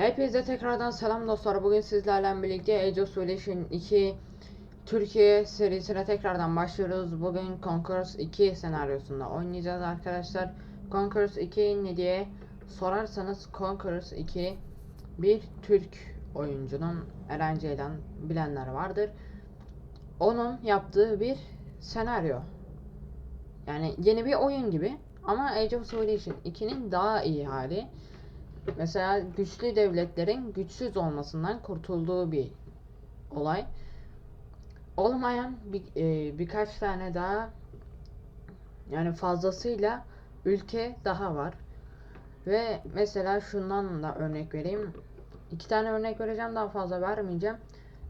Hepinize tekrardan selam dostlar. Bugün sizlerle birlikte Age of Civilization 2 Türkiye serisine tekrardan başlıyoruz. Bugün Conquerors 2 senaryosunda oynayacağız arkadaşlar. Conquerors 2 ne diye sorarsanız Conquerors 2 bir Türk oyuncunun Eren Ceylan bilenler vardır. Onun yaptığı bir senaryo. Yani yeni bir oyun gibi ama Age of Civilization 2'nin daha iyi hali. Mesela güçlü devletlerin güçsüz olmasından kurtulduğu bir olay. Olmayan bir, e, birkaç tane daha yani fazlasıyla ülke daha var. Ve mesela şundan da örnek vereyim. İki tane örnek vereceğim daha fazla vermeyeceğim.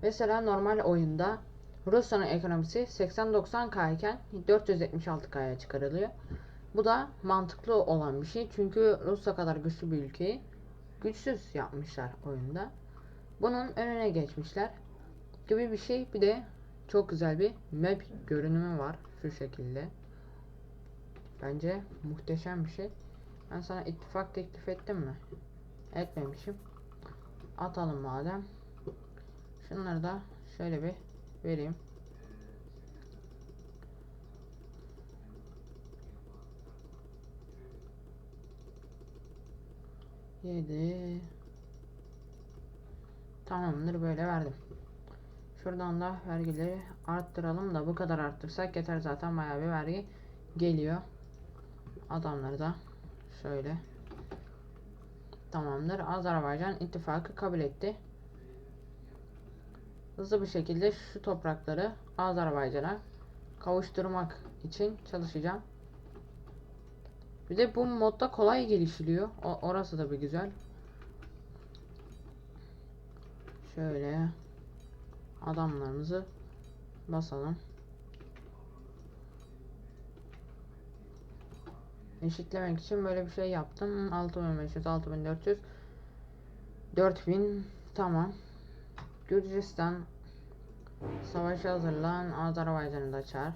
Mesela normal oyunda Rusya'nın ekonomisi 80-90K iken 476K'ya çıkarılıyor. Bu da mantıklı olan bir şey. Çünkü Rusya kadar güçlü bir ülkeyi güçsüz yapmışlar oyunda. Bunun önüne geçmişler gibi bir şey. Bir de çok güzel bir map görünümü var şu şekilde. Bence muhteşem bir şey. Ben sana ittifak teklif ettim mi? Etmemişim. Atalım madem. Şunları da şöyle bir vereyim. Yedi. Tamamdır böyle verdim. Şuradan da vergileri arttıralım da bu kadar arttırsak yeter zaten bayağı bir vergi geliyor. Adamları da şöyle. Tamamdır. Azerbaycan ittifakı kabul etti. Hızlı bir şekilde şu toprakları Azerbaycan'a kavuşturmak için çalışacağım. Bir de bu modda kolay gelişiliyor. O, orası da bir güzel. Şöyle adamlarımızı basalım. Eşitlemek için böyle bir şey yaptım. 6500, 6400, 4000 tamam. Gürcistan savaşa hazırlan. Azerbaycan'ı da çağır.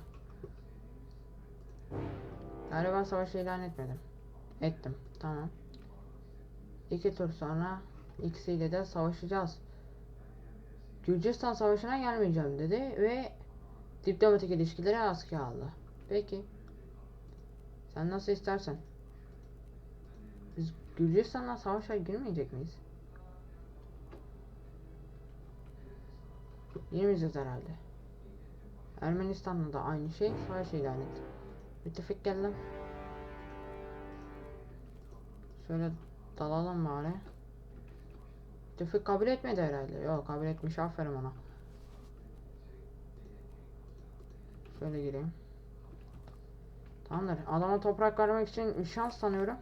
Galiba savaşı ilan etmedim. Ettim. Tamam. İki tur sonra ikisiyle de savaşacağız. Gürcistan savaşına gelmeyeceğim dedi ve diplomatik ilişkileri askıya aldı. Peki. Sen nasıl istersen. Biz Gürcistan'la savaşa girmeyecek miyiz? Girmeyeceğiz herhalde. Ermenistan'la da aynı şey savaş ilan etti. Müttefik geldim. Şöyle dalalım bari. Müttefik kabul etmedi herhalde. Yok kabul etmiş aferin ona. Şöyle gireyim. Tamamdır. Adama toprak vermek için bir şans tanıyorum.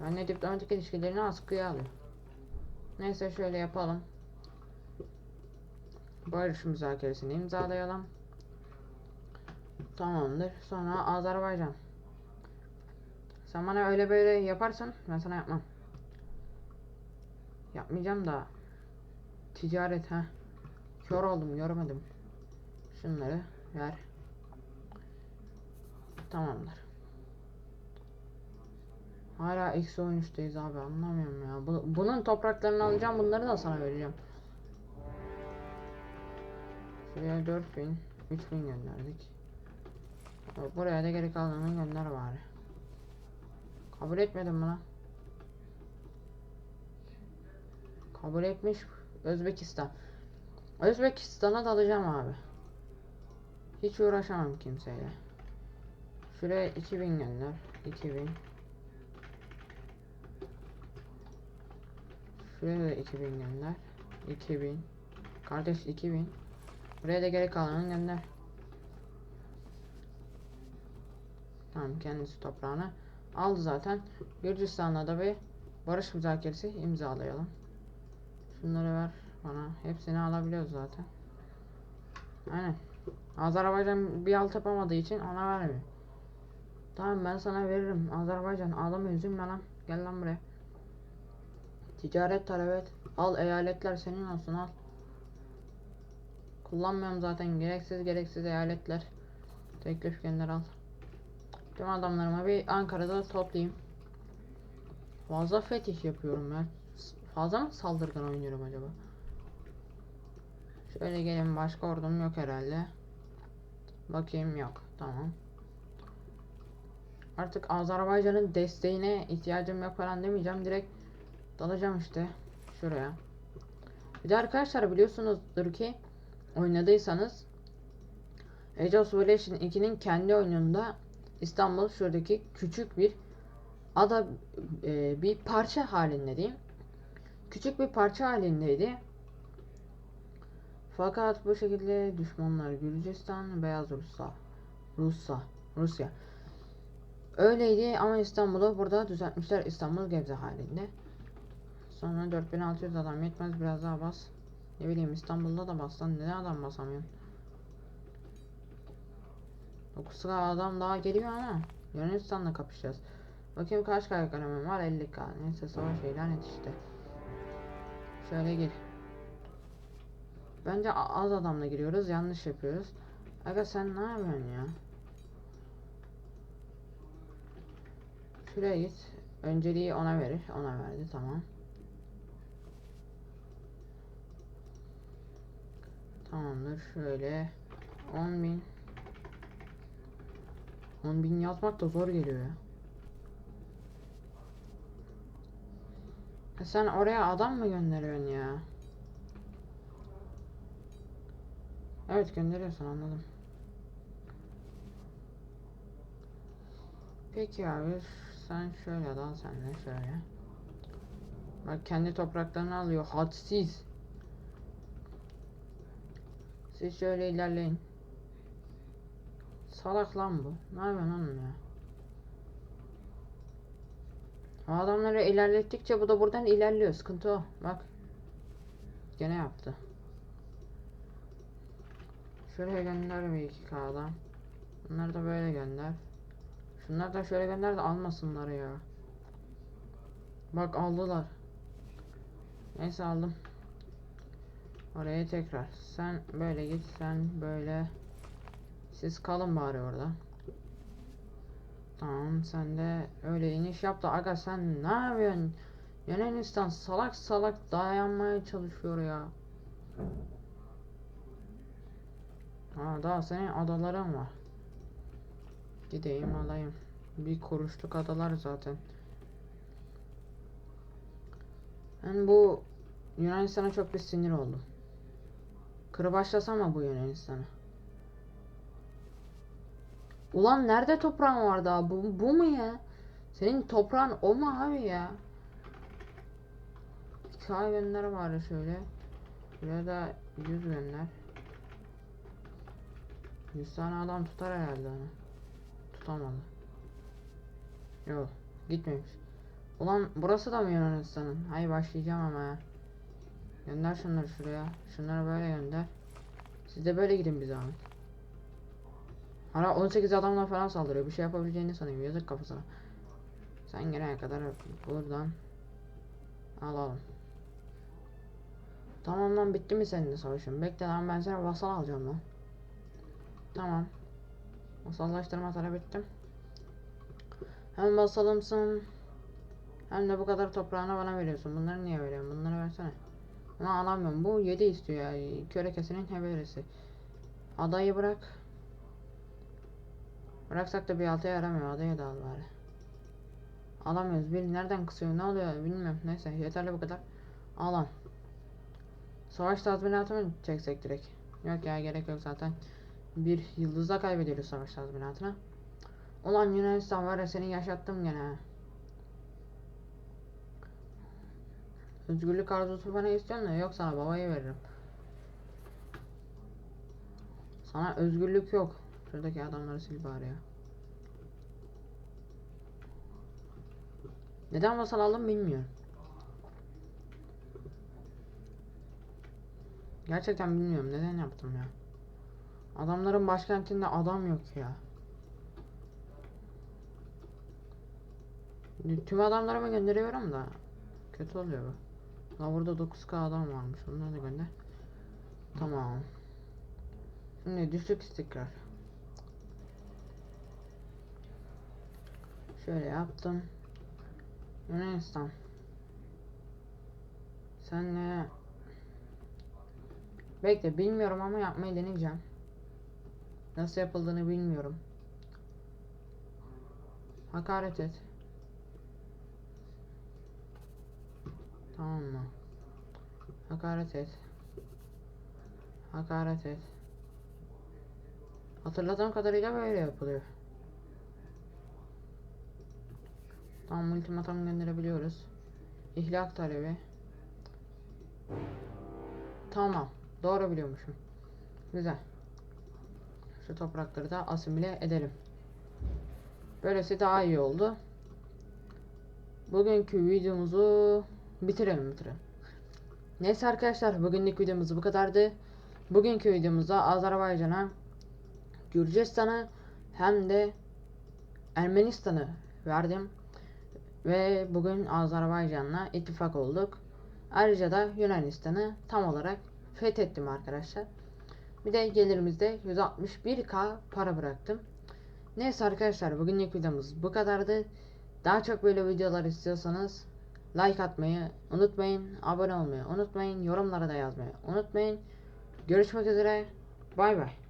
Ben de diplomatik ilişkilerini askıya alıyor. Neyse şöyle yapalım. Barış müzakeresini imzalayalım. Tamamdır. Sonra Azerbaycan. Sen bana öyle böyle yaparsan ben sana yapmam. Yapmayacağım da ticaret ha. Kör oldum görmedim. Şunları ver. Tamamdır. Hala eksi 13'teyiz abi anlamıyorum ya. Bu, bunun topraklarını alacağım bunları da sana vereceğim. Şuraya 4000 3000 gönderdik. Buraya da geri kalanını gönder bari. Kabul etmedim buna. Kabul etmiş Özbekistan. Özbekistan'a dalacağım abi. Hiç uğraşamam kimseyle. Şuraya 2000 gönder. 2000. Şuraya da 2000 gönder. 2000. Kardeş 2000. Buraya da geri kalanını gönder. Tamam kendisi toprağını aldı zaten. Gürcistan'la da bir barış müzakeresi imzalayalım. Şunları ver bana. Hepsini alabiliyoruz zaten. Aynen. Azerbaycan bir alt yapamadığı için ona vermiyor. Tamam ben sana veririm. Azerbaycan ağlama üzülme lan. Gel lan buraya. Ticaret talep et. Al eyaletler senin olsun al. Kullanmıyorum zaten gereksiz gereksiz eyaletler. Teklif gönder al. Tüm adamlarıma bir Ankara'da toplayayım. Fazla fetih yapıyorum ya. S- Fazla mı saldırgan oynuyorum acaba? Şöyle gelin başka ordum yok herhalde. Bakayım yok. Tamam. Artık Azerbaycan'ın desteğine ihtiyacım yok falan demeyeceğim. Direkt dalacağım işte şuraya. Bir de arkadaşlar biliyorsunuzdur ki oynadıysanız Age of Civilization 2'nin kendi oyununda İstanbul şuradaki küçük bir ada e, bir parça halinde diyeyim. Küçük bir parça halindeydi. Fakat bu şekilde düşmanlar Gürcistan, Beyaz Rusya, Rusya, Rusya. Öyleydi ama İstanbul'u burada düzeltmişler İstanbul Gebze halinde. Sonra 4600 adam yetmez biraz daha bas. Ne bileyim İstanbul'da da bas lan neden adam basamıyorum. 9 adam daha geliyor ama Yunanistan'la kapışacağız. Bakayım kaç kalemim var 50k. Neyse ilan et işte. Şöyle gir. Bence az adamla giriyoruz yanlış yapıyoruz. Aga sen ne yapıyorsun ya? Şuraya git. Önceliği ona verir. Ona verdi tamam. Tamamdır şöyle 10 bin 10 bin yazmak da zor geliyor ya. E sen oraya adam mı gönderiyorsun ya? Evet gönderiyorsun anladım. Peki abi sen şöyle dal sen de şöyle. Bak kendi topraklarını alıyor hadsiz. Siz şöyle ilerleyin. Salak lan bu. Ne yapıyorsun oğlum ya? Adamları ilerlettikçe bu da buradan ilerliyor. Sıkıntı o. Bak. Gene yaptı. Şuraya gönder bir iki adam. Bunları da böyle gönder. Şunları da şöyle gönder de almasınlar ya. Bak aldılar. Neyse aldım. Oraya tekrar. Sen böyle git. Sen böyle. Siz kalın bari orada. Tamam sen de öyle iniş yap da aga sen ne yapıyorsun? Yunanistan salak salak dayanmaya çalışıyor ya. Ha daha senin adaların var. Gideyim alayım. Bir kuruşluk adalar zaten. Ben bu Yunanistan'a çok bir sinir oldum. Kırbaçlasam mı bu Yunanistan'ı? Ulan nerede toprağın var daha? Bu, bu mu ya? Senin toprağın o mu abi ya? Sağ gönder var şöyle. Buraya da 100 gönder. 100 tane adam tutar herhalde onu. Tutamadı. Yok gitmemiş. Ulan burası da mı Yunanistan'ın? Hay başlayacağım ama ya. Gönder şunları şuraya. Şunları böyle gönder. Siz de böyle gidin bir zahmet. Hala 18 adamla falan saldırıyor. Bir şey yapabileceğini sanıyorum. Yazık kafasına. Sen gelene kadar buradan alalım. Tamam lan bitti mi senin de savaşın? Bekle lan ben sana vasal alacağım lan. Tamam. Vasallaştırma talep ettim. Hem vasalımsın. Hem de bu kadar toprağını bana veriyorsun. Bunları niye veriyorsun? Bunları versene. Bunu alamıyorum. Bu 7 istiyor ya. Köre kesinin heberesi. Adayı bırak. Bıraksak da bir altıya yaramıyor. Adayı da al bari. Alamıyoruz. Bir nereden kısıyor? Ne oluyor? Bilmiyorum. Neyse yeterli bu kadar. Alan. Savaş tazminatı mı çeksek direkt? Yok ya gerek yok zaten. Bir yıldızla kaybediyoruz savaş tazminatına. Ulan Yunanistan var ya seni yaşattım gene. Özgürlük arzusu bana istiyorsun da yok sana babayı veririm. Sana özgürlük yok. Şuradaki adamları sil bari ya. Neden vasal aldım bilmiyorum. Gerçekten bilmiyorum neden yaptım ya. Adamların başkentinde adam yok ya. Tüm adamlarımı gönderiyorum da kötü oluyor bu. La burada 9k adam varmış. Onları da gönder. Tamam. Şimdi düşük istikrar. Şöyle yaptım. Yunanistan. Sen ne? Bekle bilmiyorum ama yapmayı deneyeceğim. Nasıl yapıldığını bilmiyorum. Hakaret et. Tamam mı? Hakaret et. Hakaret et. Hatırladığım kadarıyla böyle yapılıyor. Tamam ultimatum gönderebiliyoruz. İhlak talebi. Tamam. Doğru biliyormuşum. Güzel. Şu toprakları da asimile edelim. Böylesi daha iyi oldu. Bugünkü videomuzu bitirelim bitirelim. Neyse arkadaşlar bugünlük videomuz bu kadardı. Bugünkü videomuzda Azerbaycan'a, Gürcistan'a hem de Ermenistan'ı verdim. Ve bugün Azerbaycan'la ittifak olduk. Ayrıca da Yunanistan'ı tam olarak fethettim arkadaşlar. Bir de gelirimizde 161k para bıraktım. Neyse arkadaşlar bugünlük videomuz bu kadardı. Daha çok böyle videolar istiyorsanız like atmayı unutmayın. Abone olmayı unutmayın. Yorumlara da yazmayı unutmayın. Görüşmek üzere. Bay bay.